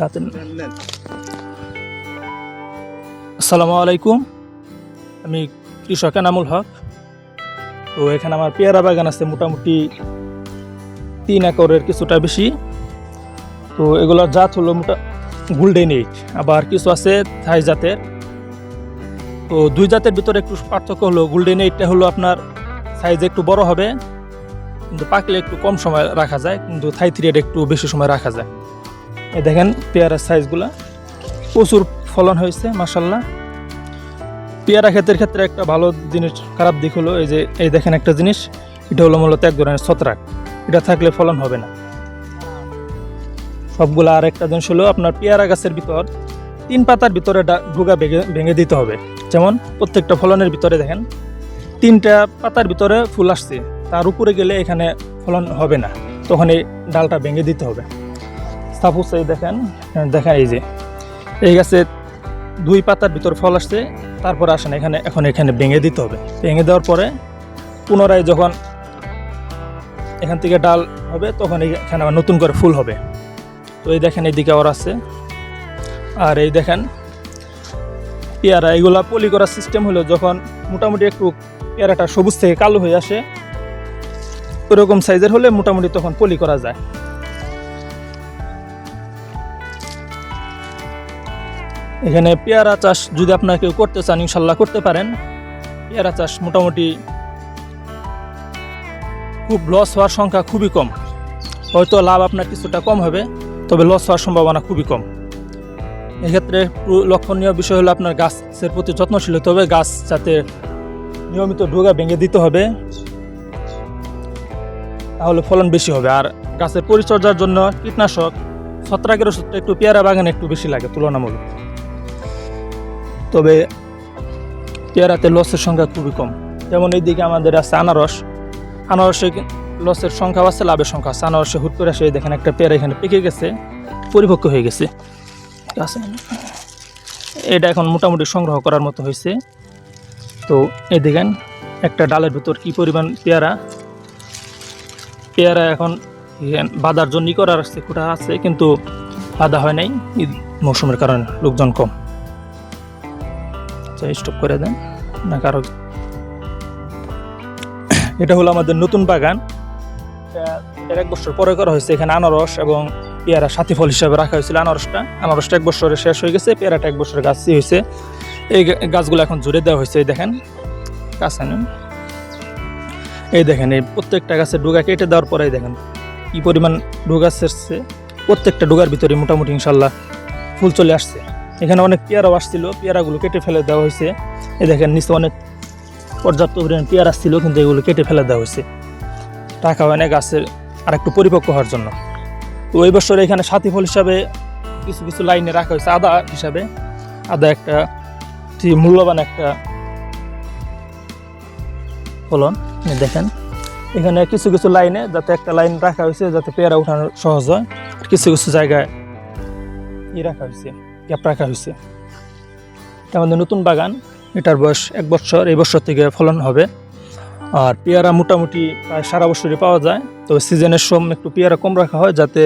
তাড়াতাড়ি আসসালামু আলাইকুম। আমি কৃষক এনামুল হক। তো এখানে আমার পেয়ারা বাগান আছে মোটামুটি তিন একরের কিছুটা বেশি। তো এগুলোর জাত হলো মোটা গোল্ডেন এইট আবার কিছু আছে থাই জাতের। তো দুই জাতের ভিতরে একটু পার্থক্য হলো গোল্ডেন এইটটা হলো আপনার সাইজ একটু বড় হবে, কিন্তু পাকলে একটু কম সময় রাখা যায়, কিন্তু থাই থ্রিয়েড একটু বেশি সময় রাখা যায়। এই দেখেন পেয়ারার সাইজগুলা। প্রচুর ফলন হয়েছে মাসাল্লাহ পেয়ারা ক্ষেতের ক্ষেত্রে একটা ভালো জিনিস, খারাপ দিক হলো এই যে, এই দেখেন একটা জিনিস, এটা হলো মূলত এক ধরনের ছত্রাক। এটা থাকলে ফলন হবে না। সবগুলা আর একটা জিনিস হলো আপনার পেয়ারা গাছের ভিতর তিন পাতার ভিতরে ডুগা ভেঙে ভেঙে দিতে হবে। যেমন প্রত্যেকটা ফলনের ভিতরে দেখেন, তিনটা পাতার ভিতরে ফুল আসছে, তার উপরে গেলে এখানে ফলন হবে না। তখন এই ডালটা ভেঙে দিতে হবে। সাপোজ এই দেখেন দেখেন এই যে, এই গাছে দুই পাতার ভিতর ফল আসছে, তারপর আসেন এখানে, এখন এখানে ভেঙে দিতে হবে। ভেঙে দেওয়ার পরে পুনরায় যখন এখান থেকে ডাল হবে, তখন এখানে আবার নতুন করে ফুল হবে। তো এই দেখেন এইদিকে আবার আছে আর এই দেখেন, পেয়ারা, এগুলা পলি করার সিস্টেম হলো যখন মোটামুটি একটু পেয়ারাটা সবুজ থেকে কালো হয়ে আসে, ওরকম সাইজের হলে মোটামুটি তখন পলি করা যায়। এখানে পেয়ারা চাষ যদি আপনারা কেউ করতে চান, ইনশাল্লাহ করতে পারেন। পেয়ারা চাষ মোটামুটি খুব লস হওয়ার সংখ্যা খুবই কম। হয়তো লাভ আপনার কিছুটা কম হবে, তবে লস হওয়ার সম্ভাবনা খুবই কম। এক্ষেত্রে লক্ষণীয় বিষয় হলো আপনার গাছের প্রতি যত্নশীল হতে হবে, গাছ যাতে নিয়মিত ডোগা ভেঙে দিতে হবে, তাহলে ফলন বেশি হবে। আর গাছের পরিচর্যার জন্য কীটনাশক, ছত্রাকের ওষুধটা একটু পেয়ারা বাগানে একটু বেশি লাগে তুলনামূলক। তবে পেয়ারাতে লসের সংখ্যা খুবই কম। যেমন এইদিকে আমাদের আছে আনারস। আনারসে লসের সংখ্যা আছে, লাভের সংখ্যা আছে। আনারসে হুট করে আসে দেখেন একটা পেয়ারা এখানে পেকে গেছে, পরিপক্ক হয়ে গেছে। এটা এখন। মোটামুটি সংগ্রহ করার মতো হয়েছে। তো এই দেখেন, একটা ডালের ভিতর কি পরিমাণ পেয়ারা। পেয়ারা এখন বাঁধার জন্য ই করার আছে, কুটা আছে, কিন্তু বাঁধা হয় নাই মৌসুমের কারণে, লোকজন কম। আচ্ছা স্টপ করে দেন। না কারও এটা হলো আমাদের নতুন বাগান। এর এক বছর পরে করা হয়েছে এখানে আনারস এবং পেয়ারা সাথী ফল হিসাবে রাখা হয়েছিল আনারসটা। আনারসটা এক বছরে শেষ হয়ে গেছে, পেয়ারাটা এক বছরের গাছই হয়েছে। এই গাছগুলো এখন জুড়ে দেওয়া হয়েছে, এই দেখেন। আনেন এই দেখেন, এই প্রত্যেকটা গাছের ডুগা কেটে দেওয়ার পরেই দেখেন কি পরিমাণ ডুগা ছেড়ছে প্রত্যেকটা ডুগার ভিতরে মোটামুটি ইনশাল্লাহ ফুল চলে আসছে। এখানে অনেক পেয়ারাও আসছিল, পেয়ারাগুলো কেটে ফেলে দেওয়া হয়েছে। এই দেখেন, নিচে অনেক পর্যাপ্ত পরিমাণ পেয়ারা আসছিল কিন্তু এগুলো কেটে ফেলে দেওয়া হয়েছে। টাকা না গাছের আর একটু পরিপক্ক হওয়ার জন্য। তো ওই বছর এখানে সাথী ফল হিসাবে কিছু কিছু লাইনে রাখা হয়েছে, আদা হিসাবে। আদা একটা মূল্যবান একটা ফলন দেখেন। এখানে কিছু কিছু লাইনে যাতে একটা লাইন রাখা হয়েছে, যাতে পেয়ারা উঠানো সহজ হয় কিছু কিছু জায়গায় ই রাখা হয়েছে। গ্যাপ রাখা হয়েছে। এটা আমাদের নতুন বাগান। এটার বয়স এক বছর, এই বছর থেকে ফলন হবে। আর পেয়ারা মোটামুটি প্রায় সারা বছরই পাওয়া যায়। তবে সিজনের সম একটু পেয়ারা কম রাখা হয়, যাতে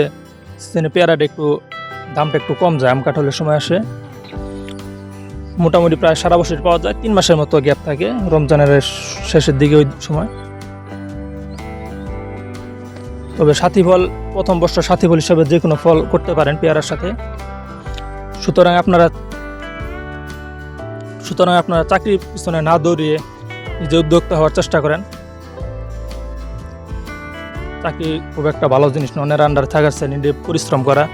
সিজনে পেয়ারাটা একটু দামটা একটু কম যায়, আম কাঁঠালের সময় আসে। মোটামুটি প্রায় সারা বছরই পাওয়া যায়, তিন মাসের মতো গ্যাপ থাকে রমজানের শেষের দিকে ওই সময়। তবে সাথী ফল, প্রথম বর্ষ সাথী ফল হিসাবে যে কোনো ফল করতে পারেন পেয়ারার সাথে। সুতরাং আপনারা সুতরাং আপনারা চাকরির পিছনে না দৌড়িয়ে নিজে উদ্যোক্তা হওয়ার চেষ্টা করেন। চাকরি খুব একটা ভালো জিনিস নয় অন্যের আন্ডার থাকার চেয়ে নিজে পরিশ্রম করা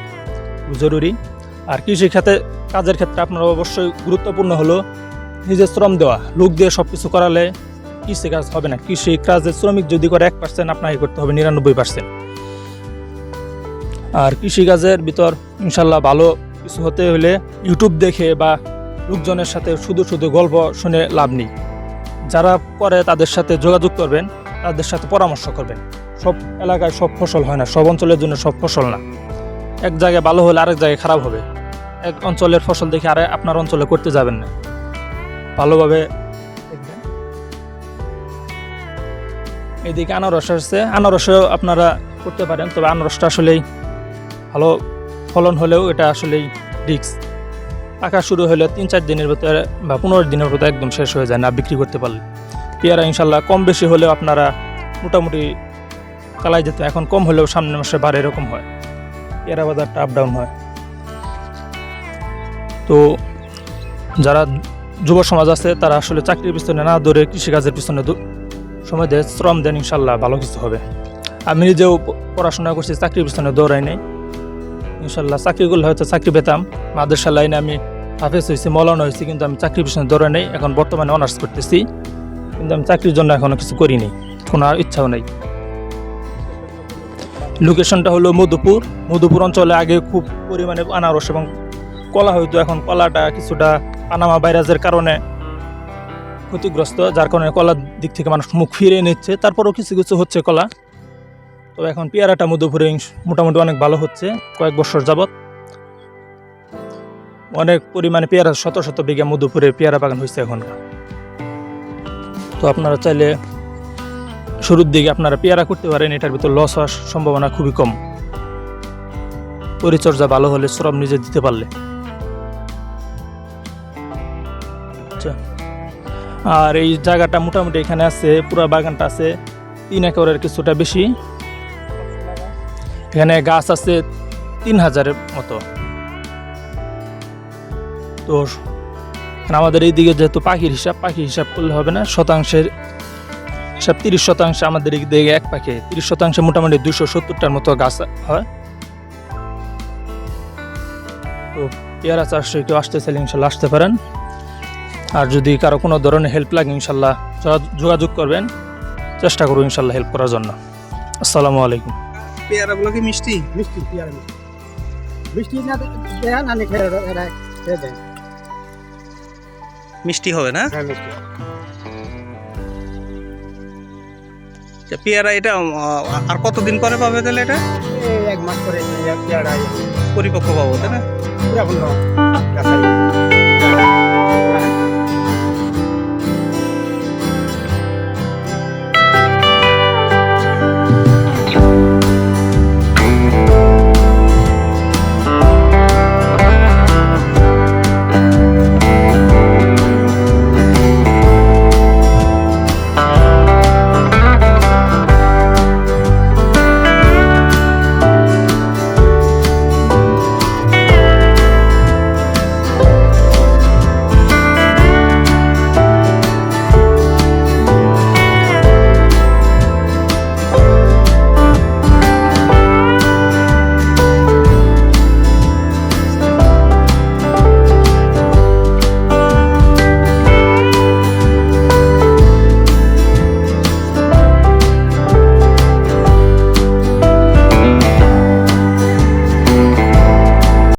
জরুরি। আর কৃষি খাতে কাজের ক্ষেত্রে আপনার অবশ্যই গুরুত্বপূর্ণ হলো নিজের শ্রম দেওয়া, লোক দিয়ে সব কিছু করালে কৃষি কাজ হবে না। কৃষি কাজের শ্রমিক যদি করে এক পার্সেন্ট আপনাকে করতে হবে নিরানব্বই পার্সেন্ট আর কৃষি কাজের ভিতর ইনশাল্লাহ ভালো কিছু হতে হলে ইউটিউব দেখে বা লোকজনের সাথে শুধু শুধু গল্প শুনে লাভ নেই। যারা করে তাদের সাথে যোগাযোগ করবেন, তাদের সাথে পরামর্শ করবেন। সব এলাকায় সব ফসল হয় না, সব অঞ্চলের জন্য সব ফসল না। এক জায়গায় ভালো হলে আরেক জায়গায় খারাপ হবে। এক অঞ্চলের ফসল দেখে আরে আপনার অঞ্চলে করতে যাবেন না। ভালোভাবে এদিকে আনারস আসছে। আনারসেও আপনারা করতে পারেন, তবে আনারসটা আসলেই ভালো ফলন হলেও এটা আসলেই রিক্স আঁকা শুরু হলে তিন চার দিনের ভিতরে বা পনেরো দিনের ভিতরে একদম শেষ হয়ে যায় না বিক্রি করতে পারলে। পেয়ারা ইনশাল্লাহ কম বেশি হলেও আপনারা মোটামুটি চালাই যেত এখন কম হলেও সামনের মাসে বাড়ে এরকম হয়। পেয়ারা বাজারটা আপ ডাউন হয়। তো যারা যুব সমাজ আছে, তারা আসলে চাকরির পিছনে না দৌড়ে কৃষিকাজের পিছনে সময় দেয়, শ্রম দেন ইনশাল্লাহ ভালো কিছু হবে। আমি নিজেও পড়াশোনা করছি, চাকরির পিছনে দৌড়াই নাই। ইনশাল্লাহ চাকরি করলে হয়তো চাকরি পেতাম। মাদ্রাসা লাইনে আমি হাফেজ হয়েছি, মলানো হয়েছি, কিন্তু আমি চাকরির পিছনে ধরে নেই। এখন বর্তমানে অনার্স করতেছি। কিন্তু আমি চাকরির জন্য এখনও কিছু করিনি কোনো আর ইচ্ছাও নেই। লোকেশনটা হলো মধুপুর। মধুপুর অঞ্চলে আগে খুব পরিমাণে আনারস এবং কলা হইতো। এখন কলাটা কিছুটা আনামা ভাইরাসের কারণে ক্ষতিগ্রস্ত, যার কারণে কলার দিক থেকে মানুষ মুখ ফিরিয়ে নিচ্ছে। তারপরেও কিছু কিছু হচ্ছে কলা। তবে এখন পেয়ারাটা মধুপুরে মোটামুটি অনেক ভালো হচ্ছে, কয়েক বছর যাবত অনেক পরিমাণে পেয়ারা, শত শত বিঘা মধুপুরে পেয়ারা বাগান হয়েছে এখন। তো আপনারা চাইলে শুরুর দিকে আপনারা পেয়ারা করতে পারেন, এটার ভিতর লস হওয়ার সম্ভাবনা খুবই কম। পরিচর্যা ভালো হলে শ্রম নিজে দিতে পারলে। আচ্ছা। আর এই জায়গাটা মোটামুটি এখানে আছে, পুরো বাগানটা আছে, তিন একরের কিছুটা বেশি। এখানে গাছ আছে তিন হাজারের মতো। তো আমাদের এই দিকে যেহেতু পাখির হিসাব পাখির হিসাব করলে হবে না, শতাংশের হিসাব তিরিশ শতাংশ আমাদের এই দিকে এক পাখি, তিরিশ শতাংশে মোটামুটি দুশো সত্তরটার মতো গাছ হয়। তো পেয়ারা চাষে কেউ আসতে চাইলে ইনশাল্লাহ আসতে পারেন। আর যদি কারও কোনো ধরনের হেল্প লাগে, ইনশাল্লাহ যোগাযোগ করবেন। চেষ্টা করব ইনশাল্লাহ হেল্প করার জন্য। আসসালামু আলাইকুম। পেয়ারাগুলো কি মিষ্টি? মিষ্টি পেয়ারা মিষ্টি। মিষ্টি না দেন আমি খেয়ে এরা খেয়ে দেন মিষ্টি হবে না? হ্যাঁ মিষ্টি। পেয়ারা এটা আর কতদিন পরে পাবে তাহলে এটা? এক মাস পরে পেয়ারা পরিপক্ক পাবো তাই না?